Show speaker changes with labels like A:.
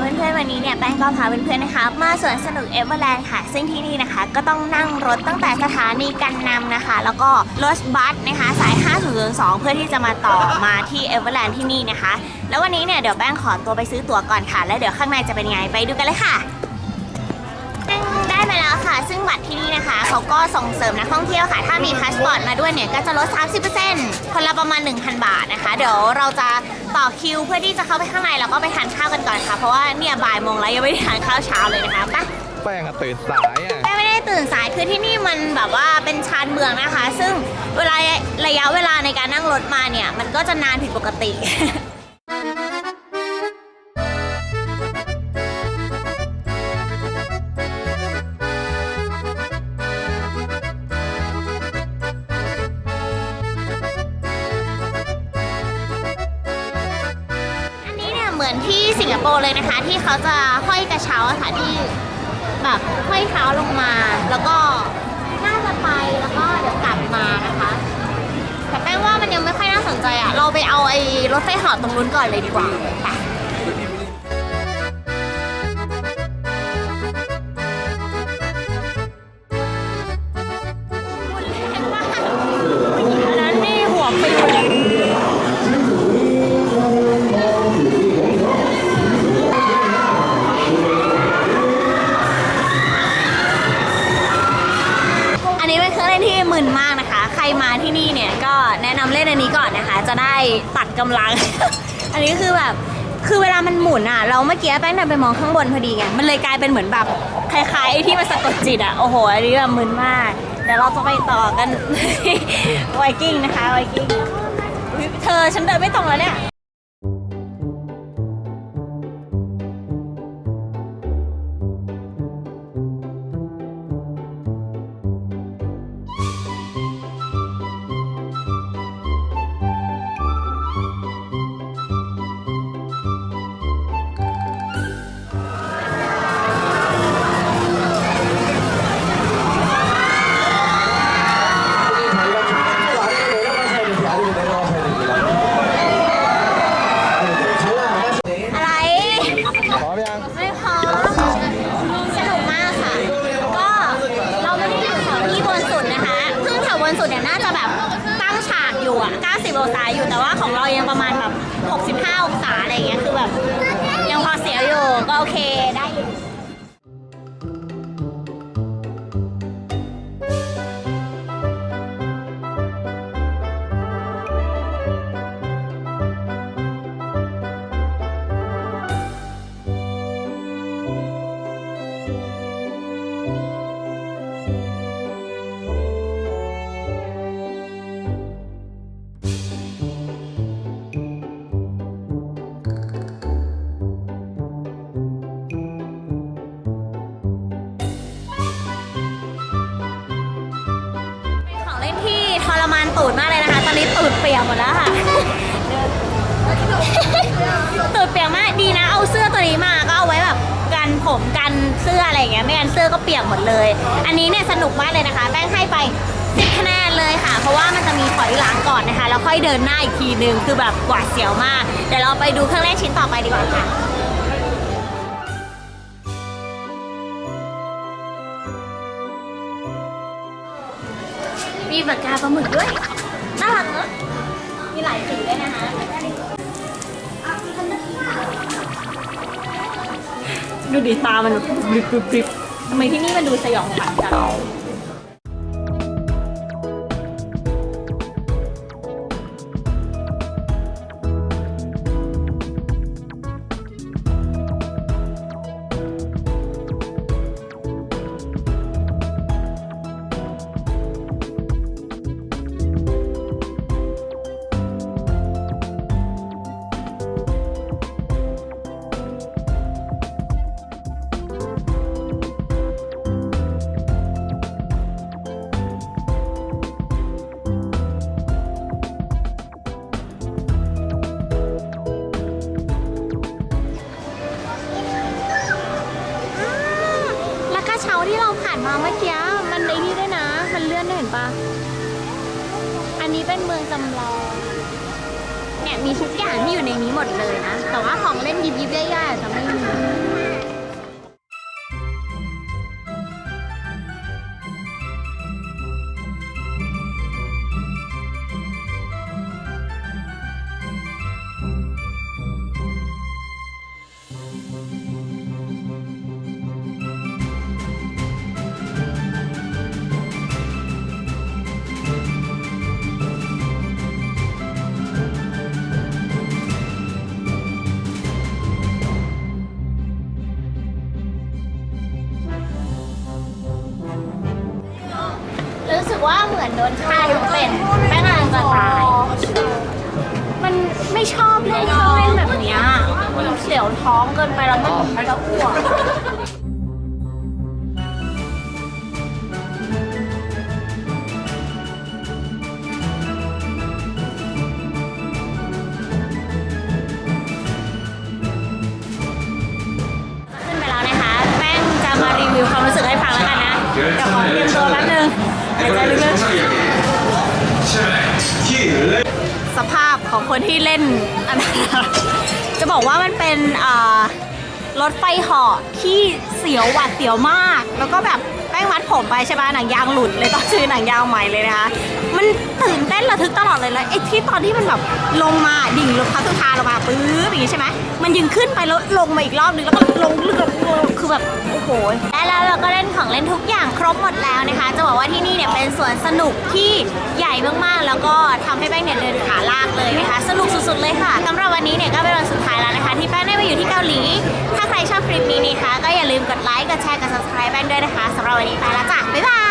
A: เพื่อนๆวันนี้เนี่ยแป้งก็พาเพื่อนๆนะคะ มาสวนสนุกเอเวอร์แลนด์ค่ะ ซึ่งที่นี่นะคะ ก็ต้องนั่งรถตั้งแต่สถานีกันนำนะคะ แล้วก็รถบัสนะคะสาย 5002 เพื่อที่จะมาต่อมาที่เอเวอร์แลนด์ที่นี่นะคะ แล้ววันนี้เนี่ยเดี๋ยวแป้งขอตัวไปซื้อตั๋วก่อนค่ะ แล้วเดี๋ยวข้างในจะเป็นยังไงไปดูกันเลยค่ะ แล้วค่ะ ซึ่งบัตรที่นี่นะคะ เขาก็ส่งเสริมนักท่องเที่ยวค่ะ ถ้ามีพาสปอร์ตมาด้วยเนี่ยก็จะลด 30%คนละประมาณ 1,000 บาทนะคะ เดี๋ยวเราจะต่อคิวเพื่อที่จะเข้าไปข้างในแล้วก็ไปทานข้าวกันก่อนค่ะ เพราะว่าเนี่ยบ่ายโมงแล้วยังไม่ได้ทานข้าวเช้าเลยนะคะไป
B: แป้งอะตื่นสายอะ
A: แม่ไม่ได้ตื่นสายคือที่นี่มันแบบว่าเป็นชานเมืองนะคะ ซึ่งเวลาระยะเวลาในการนั่งรถมาเนี่ย มันก็จะนานผิดปกติ มือนที่สิงคโปร์เลยนะคะ ที่เขาจะห้อยกระเช้าอะค่ะที่แบบห้อยเท้าลงมา แล้วก็น่าจะไปแล้วก็เดี๋ยวกลับมานะคะ แต่แป้งว่ามันยังไม่ค่อยน่าสนใจอะเราไปเอาไอ้รถไฟเหอตรงนู้นก่อนเลยดีกว่าค่ะ มึนมากนะคะ ใครมาที่นี่เนี่ยก็แนะนำเล่นอันนี้ก่อนนะคะ จะได้ตัดกำลัง อันนี้คือแบบคือเวลามันหมุนอะ เราเมื่อกี้แป้งดันไปมองข้างบนพอดีไงมันเลยกลายเป็นเหมือนแบบคล้ายๆไอ้ที่มันสะกดจิตอะโอ้โหอันนี้แบบมึนมากเดี๋ยวเราจะไปต่อกัน ไวกิ้งนะคะไวกิ้งอุ๊ยเธอฉันเดินไม่ตรงแล้วเนี่ย ตายอยู่แต่ว่าของเรายังประมาณ ตูดมากเลยนะคะ ตอนนี้ตูดเปียกหมดแล้วค่ะ ตูดเปียกมากดีนะ เอาเสื้อตัวนี้มาก็เอาไว้แบบกันผมกันเสื้ออะไรอย่างเงี้ยไม่งั้นเสื้อก็เปียกหมดเลย อันนี้เนี่ยสนุกมากเลยนะคะแป้งให้ไป10คะแนนเลยค่ะ เพราะว่ามันจะมีถอยหลังก่อนนะคะแล้วค่อยเดินหน้าอีกทีนึงคือแบบหวาดเสียวมากเดี๋ยวเราไปดูเครื่องเล่นชิ้นต่อไปดีกว่าค่ะ มีปากกาปลาหมึกด้วย น่ารักเนอะมีหลายสีด้วยนะคะ ดูดีตามันแบบบลิบลิบทำไมที่นี่มันดูสยองขวัญจังานมาเมื่อกี้มันในนี่ด้วยนะ มันเลื่อนด้วยเห็นปะอันนี้เป็นเมืองจำลองเนี่ยเนี่ยมีทุกอย่างที่อยู่ในนี้หมดเลยนะ แต่ว่าของเล่นยิบยิบย่อยๆจะไม่มี ว่าเหมือนโดนฆ่าทั้งเป็นแม่งกำลังจะตาย มันไม่ชอบเล่นเครื่องเล่นแบบเนี้ยมันเสียวท้องเกินไปแล้วมันจะอ้วกขึ้นไปแล้วนะคะ แป้งจะมารีวิวความรู้สึกให้ฟังแล้วกันนะ เดี๋ยวขอเตรียมตัวแป๊บนึง หายใจลึกๆสภาพของคนที่เล่นอันนั้จะบอกว่ามันเป็นรถไฟเหาะที่เสียวหวาดเสียวมาก แล้วก็แบบแป้งมัดผมไปใช่ปะหนังยางหลุดเลยต้องซื้อหนังยางใหม่เลยนะคะ มันตื่นเต้นระทึกตลอดเลยแล้วไอ้ที่ตอนที่มันแบบลงมาดิ่งลงพัสุธาลงมาปื๊บอย่างงี้ใช่ไหม มันยิงขึ้นไปแล้วลงมาอีกรอบนึงแล้วก็ลงลึกคือแบบโอ้โหและแล้วเราก็เล่นของเล่นทุกอย่างครบหมดแล้วนะคะ จะบอกว่าที่นี่เนี่ยเป็นสวนสนุกที่ใหญ่มากๆ แล้วก็ทำให้แป้งเนี่ยเดินขาลากเลยนะคะ สนุกสุดๆเลยค่ะสำหรับวันนี้เนี่ยก็เป็นวันสุดท้ายแล้วนะคะ ที่แป้งได้มาอยู่ที่เกาหลี ถ้าใครชอบคลิปนี้นะคะก็อย่าลืมกดไลค์กดแชร์กด subscribe แป้งด้วยนะคะสำหรับวันนี้ไปแล้วจ้ะบ๊ายบาย